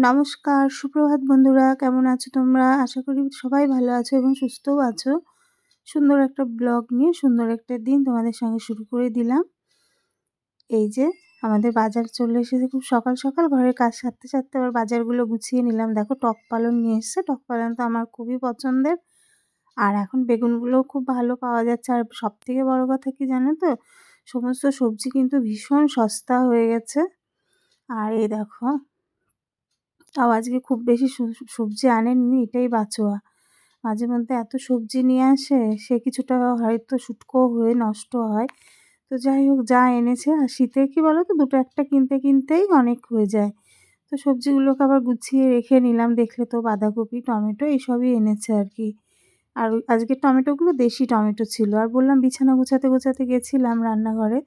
নমস্কার, সুপ্রভাত বন্ধুরা। কেমন আছো তোমরা? আশা করি সবাই ভালো আছো এবং সুস্থও আছো। সুন্দর একটা ব্লগ নিয়ে সুন্দর একটা দিন তোমাদের সঙ্গে শুরু করে দিলাম। এই যে আমাদের বাজার চলে এসেছে খুব সকাল সকাল ঘরের কাজ সারতে সারতে আবার বাজারগুলো গুছিয়ে নিলাম। দেখো টক পালন নিয়ে এসছে। টক পালন তো আমার খুবই পছন্দের। আর এখন বেগুনগুলোও খুব ভালো পাওয়া যাচ্ছে। আর সবথেকে বড় কথা কি জানো তো? সমস্ত সবজি কিন্তু ভীষণ সস্তা হয়ে গেছে। আর এই দেখো তাও আজকে খুব বেশি সবজি আনেননি, এটাই বাঁচোয়া। মাঝে মধ্যে এত সবজি নিয়ে আসে, সে কিছুটা হয়তো শুটকো হয়ে নষ্ট হয়। তো যাই হোক, যা এনেছে, আর শীতে কী বলো তো দুটো একটা কিনতে কিনতেই অনেক হয়ে যায়। তো সবজিগুলোকে আবার গুছিয়ে রেখে নিলাম, দেখলে তো বাঁধাকপি, টমেটো, এইসবই এনেছে আর কি। আর আজকে টমেটোগুলো দেশি টমেটো ছিল, আর বললাম বিছানা গোছাতে গোছাতে গেছিলাম রান্নাঘরে।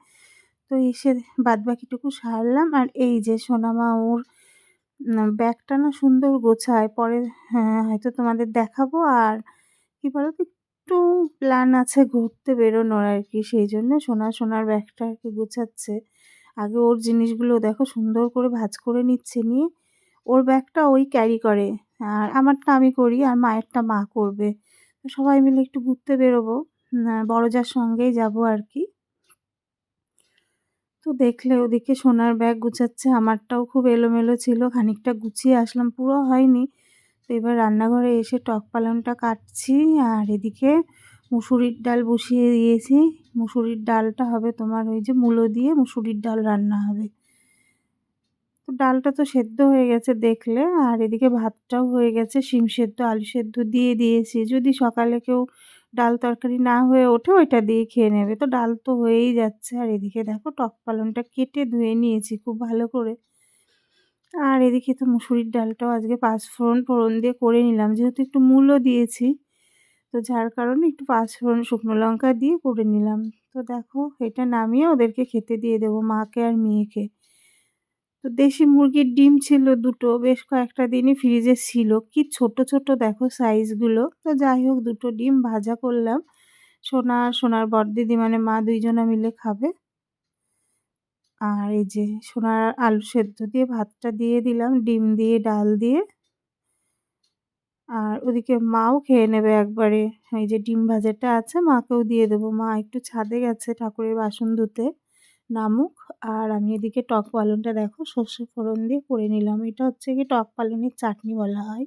তো এসে বাদবাকিটুকু সারলাম, আর এই যে সোনামা ওর ব্যাগটা না সুন্দর গোছায়, পরে হ্যাঁ হয়তো তোমাদের দেখাবো। আর কী বলো তো একটু প্ল্যান আছে ঘুরতে বেরোনোর আর কি, সেই জন্য সোনা, সোনার ব্যাগটা আর কি গোছাচ্ছে। আগে ওর জিনিসগুলো দেখো, সুন্দর করে ভাজ করে নিচ্ছে নিয়ে। ওর ব্যাগটা ওই ক্যারি করে। আর আমারটা আমি করি, আর মায়েরটা মা করবে। সবাই মিলে একটু ঘুরতে বেরোবো। বড় যার সঙ্গেই যাব আর কি। তো দেখলে ওদিকে সোনার ব্যাগ গুছাচ্ছে, আমারটাও খুব এলোমেলো ছিল, খানিকটা গুছিয়ে আসলাম, পুরো হয়নি। তো এবার রান্নাঘরে এসে টক পালনটা কাটছি, আর এদিকে মুসুরির ডাল বসিয়ে দিয়েছি। মুসুরির ডালটা হবে তোমার ওই যে মূলো দিয়ে মুসুরির ডাল রান্না হবে। তো ডালটা তো সেদ্ধ হয়ে গেছে দেখলে, আর এদিকে ভাতটাও হয়ে গেছে, শিম সেদ্ধ, আলু সেদ্ধ দিয়ে দিয়েছি। যদি সকালে কেউ ডাল তরকারি না হয়ে ওঠে ওইটা দিয়ে খেয়ে নেবে। তো ডাল তো হয়েই যাচ্ছে। আর এদিকে দেখো টক পালনটা কেটে ধুয়ে নিয়েছি খুব ভালো করে। আর এদিকে তো মুসুরির ডালটাও আজকে পাঁচফোড়ন ফোড়ন দিয়ে করে নিলাম। যেহেতু একটু মূলও দিয়েছি, তো যার কারণে একটু পাঁচফোড়ন শুকনো লঙ্কা দিয়ে করে নিলাম। তো দেখো এটা নামিয়ে ওদেরকে খেতে দিয়ে দেবো, মাকে আর মেয়েকে। তো দেশি মুরগির ডিম ছিল দুটো, বেশ কয়েকটা দিনই ফ্রিজে ছিল। কি ছোট ছোট দেখো সাইজগুলো তো যাই হোক, দুটো ডিম ভাজা করলাম। সোনা সোনার বড়দিদি মানে মা দুইজনা মিলে খাবে। আর এই যে সোনার আলু সেদ্ধ দিয়ে ভাতটা দিয়ে দিলাম, ডিম দিয়ে, ডাল দিয়ে। আর ওদিকে মাও খেয়ে নেবে একবারে। এই যে ডিম ভাজাটা আছে, মাকেও দিয়ে দেবো। মা একটু ছাদে গেছে ঠাকুরের বাসন ধুতে। নামুক। আর আমি এদিকে টক পালনটা দেখো, সর্ষে ফোড়ন দিয়ে করে নিলাম। এটা হচ্ছে কি টক পালনের চাটনি বলা হয়।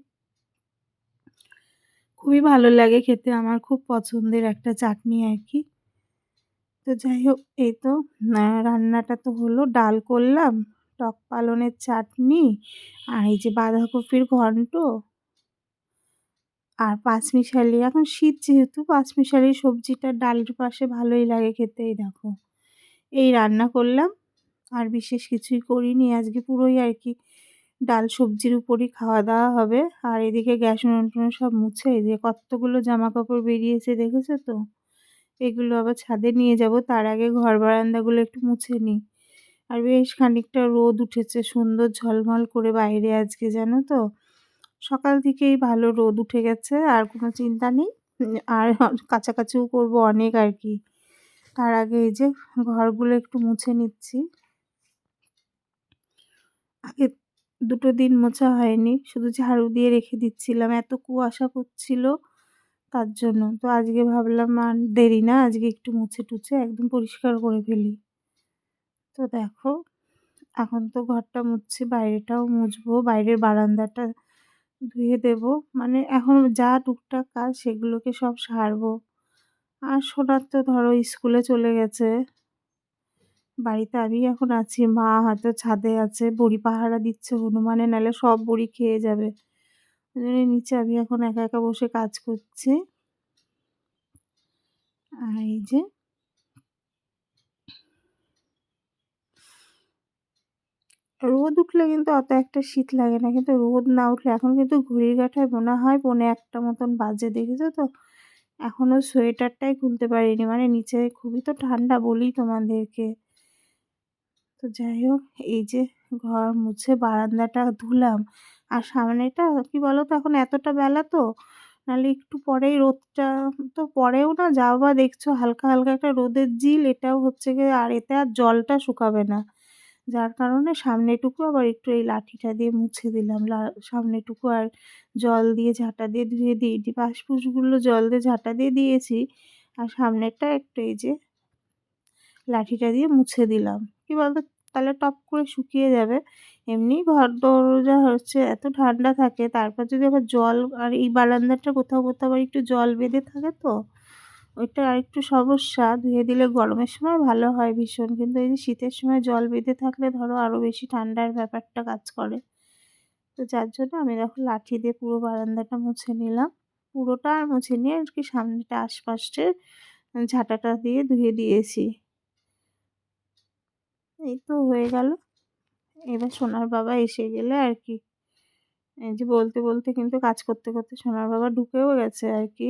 খুবই ভালো লাগে খেতে, আমার খুব পছন্দের একটা চাটনি আর কি। তো যাই হোক, এই তো রান্নাটা তো হলো ডাল করলাম, টক পালনের চাটনি, আর এই যে বাঁধাকপির ঘন্ট, আর পাঁচমিশালি। এখন শীত যেহেতু পাঁচমিশালি সবজিটা ডালের পাশে ভালোই লাগে খেতেই দেখো। এই রান্না করলাম। আর বিশেষ কিছুই করিনি। আজকে পুরোই আর কি ডাল সবজির উপরই খাওয়া দাওয়া হবে। আর এদিকে গ্যাস উনুন সব মুছে। যে কতগুলো জামা কাপড় বেরিয়েছে দেখেছ তো? এগুলো আবার ছাদে নিয়ে যাব। তার আগে ঘর বারান্দাগুলো একটু মুছে নিই। আর বেশ খানিকটা রোদ উঠেছে। সুন্দর ঝলমল করে বাইরে আজকে, জানো তো? সকাল থেকেই ভালো রোদ উঠে গেছে। আর কোনো চিন্তা নেই। আর কাছাকাছিও করব অনেক আর কি। তার আগে এই যে ঘরগুলো একটু মুছে নিচ্ছি। আগে দুটো দিন মোছা হয়নি, শুধু ঝাড়ু দিয়ে রেখে দিচ্ছিলাম, এত কুয়াশা পড়ছিল তার জন্য। তো আজকে ভাবলাম আর দেরি না, আজকে একটু মুছে টুছে একদম পরিষ্কার করে ফেলি। তো দেখো, এখন তো ঘরটা মুছছি, বাইরেটাও মুছবো, বাইরের বারান্দাটা ধুয়ে দেব। মানে এখন যা টুকটাক কাজ সেগুলোকে সব সারবো। আর সোনার তো ধরো স্কুলে চলে গেছে। বাড়িতে আমি এখন আছি, মা হয়তো ছাদে আছে, বড়ি পাহারা দিচ্ছে, হনুমানে নালে সব বড়ি খেয়ে যাবে। নিচে আমি এখন একা একা বসে কাজ করছি। আর এই যে রোদ উঠলে কিন্তু অত একটা শীত লাগে না, কিন্তু রোদ না উঠলে এখন কিন্তু ঘড়ির কাঁটায় মনে হয় পৌনে একটা মতন বাজে, দেখেছ তো? এখনও সোয়েটারটাই খুলতে পারিনি। মানে নিচে খুবই তো ঠান্ডা বলি তোমাদেরকে। তো যাই হোক, এই যে ঘর মুছে বারান্দাটা ধুলাম। আর সামনেটা কি বলো তো এখন এতটা বেলা তো, নাহলে একটু পরেই রোদটা তো পরেও না যাওয়া দেখছ হালকা হালকা একটা রোদের জিল এটাও হচ্ছে গিয়ে, আর এতে আর জলটা শুকাবে না। যার কারণে সামনেটুকু আবার একটু এই লাঠিটা দিয়ে মুছে দিলাম। সামনেটুকু আর জল দিয়ে ঝাঁটা দিয়ে ধুয়ে দিই পাশপুশগুলো জল দিয়ে ঝাঁটা দিয়ে দিয়েছি আর সামনেরটা একটু এই যে লাঠিটা দিয়ে মুছে দিলাম। কি বলতো? তাহলে টপ করে শুকিয়ে যাবে। এমনি ঘর দরজা হচ্ছে, এত ঠান্ডা থাকে, তারপর যদি আবার জল আর এই বারান্দাটা কোথাও কোথাও আবার একটু জল বেঁধে থাকে তো ওইটা আর একটু সমস্যা, ধুয়ে দিলে গরমের সময় ভালো হয় ভীষণ। কিন্তু এই যে শীতের সময় জল বেঁধে থাকলে ধরো আরও বেশি ঠান্ডার ব্যাপারটা কাজ করে। তো যার জন্য আমি দেখো লাঠি দিয়ে পুরো বারান্দাটা মুছে নিলাম। পুরোটা আর মুছে নিয়ে আর কি সামনেটা আশপাশের ঝাঁটাটা দিয়ে ধুয়ে দিয়েছি। এই তো হয়ে গেল। এবার সোনার বাবা এসে গেলে আর কি। এই যে বলতে বলতে কিন্তু কাজ করতে করতে সোনার বাবা ঢুকেও গেছে আর কি।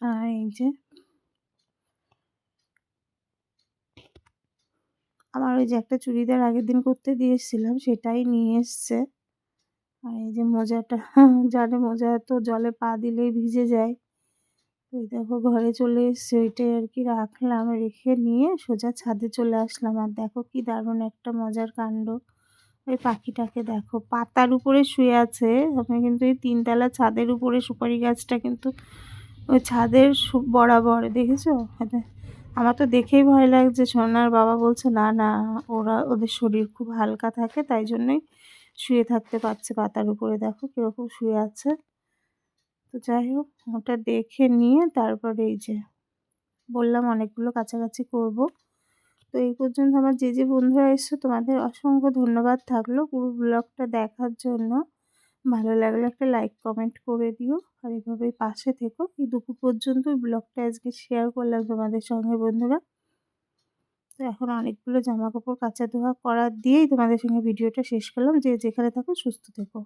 আর এই যে আমার ওই যে একটা চুড়িদার আগের দিন করতে দিয়েছিলাম, সেটাই নিয়ে এসছে। আর এই যে মোজাটা, জানে মোজা তো জলে পা দিলেই ভিজে যায়। ওই দেখো ঘরে চলে এসছে, ওইটাই আর কি রাখলাম, রেখে নিয়ে সোজা ছাদে চলে আসলাম। আর দেখো কি দারুণ একটা মজার কাণ্ড। ওই পাখিটাকে দেখো, পাতার উপরে শুয়ে আছে। আমি কিন্তু এই তিনতলা ছাদের উপরে সুপারি গাছটা কিন্তু ওই ছাদের বরাবর, দেখেছ? আমার তো দেখেই ভয় লাগছে, সোনার বাবা বলছে, না না, ওরা, ওদের শরীর খুব হালকা থাকে, তাই জন্যই শুয়ে থাকতে পারছে পাতার উপরে। দেখো কীরকম শুয়ে আছে। তো যাই হোক, ওটা দেখে নিয়ে তারপরে এই যে, বললাম অনেকগুলো কাছাকাছি করব। তো এই পর্যন্ত আমার যে যে বন্ধুরা এসছো, তোমাদের অসংখ্য ধন্যবাদ থাকল পুরো ব্লগটা দেখার জন্য। ভালো লাগলে একটা লাইক কমেন্ট করে দিও। আর এভাবেই পাশে থেকো। এই দুপুর পর্যন্ত ব্লগটা আজকে শেয়ার করলাম তোমাদের সঙ্গে, বন্ধুরা। তো এখন অনেকগুলো জামা কাপড় কাচা ধোয়া করার দিয়েই তোমাদের সঙ্গে ভিডিওটা শেষ করলাম। যে যেখানে থাকো, সুস্থ থেকো।